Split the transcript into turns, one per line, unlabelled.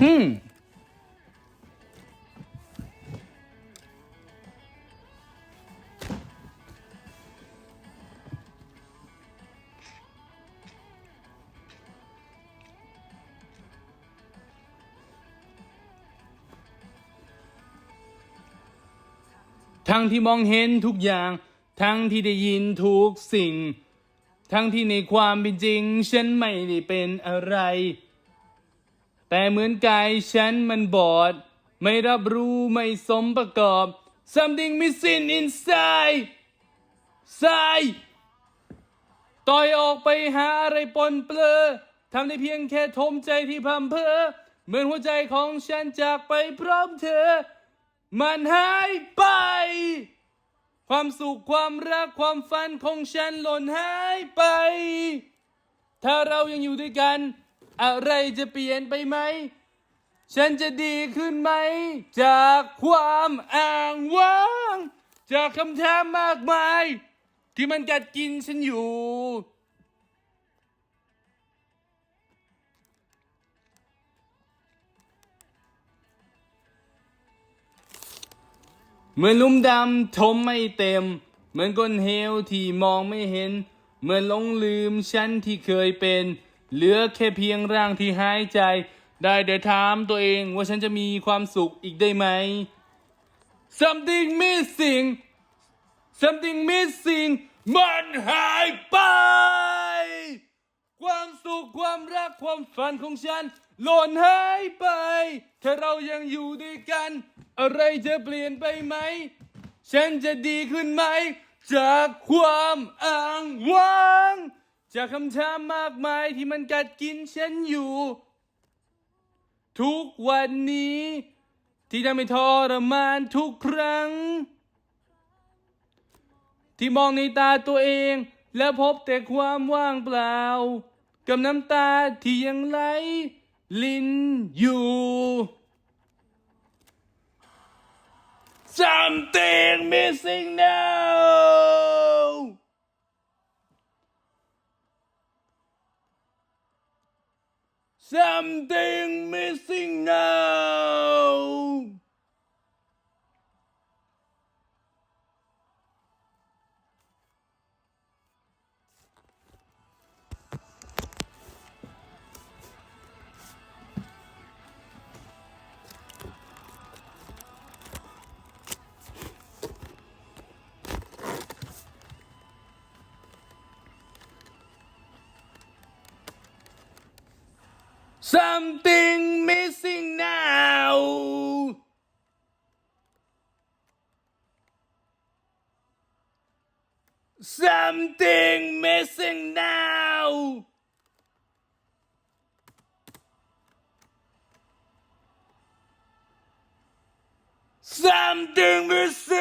ฮึมทั้งที่มองเห็นทุกอย่าง ทั้งที่ได้ยินทุกสิ่ง ทั้งที่ในความเป็นจริง ฉันไม่ได้เป็นอะไร แต่เหมือนกายฉันมันบอด ไม่รับรู้ไม่สมประกอบ something missing inside ใส่ต่อยออกไปหาอะไรปนเปลือทำได้เพียงแค่ทมใจที่พำเพอ เหมือนหัวใจของฉันจากไปพร้อมเธอ มันหายไป ความสุขความรักความฝันของฉันหล่นหายไป ถ้าเรายังอยู่ด้วยกัน อะไรจะเปลี่ยนไปไหม ฉันจะดีขึ้นไหม จากความอ้างว้าง จากคำถามมากมาย ที่มันกัดกินฉันอยู่ เหมือนลุมดำทมไม่เต็ม เหมือนก้นเหวที่มองไม่เห็น เหมือนหลงลืมฉันที่เคยเป็น เหลือแค่เพียงร่างที่หายใจ ได้แต่ถามตัวเองว่าฉันจะมีความสุขอีกได้ไหม something missing something missing มันหายไป ความสุขความรักความฝันของฉัน หล่นหายไป ถ้าเรายังอยู่ด้วยกัน อะไรจะเปลี่ยนไปไหม ฉันจะดีขึ้นไหม จากความอ้างว้าง จากคำถามมากมายที่มันกัดกินฉันอยู่ ทุกวันนี้ ที่ทำให้ทรมานทุกครั้ง ที่มองในตาตัวเอง และพบแต่ความว่างเปล่า กับน้ำตาที่ยังไหลลินอยู่ Something missing now Something missing now 'Something missing now. Something missing now. Something missing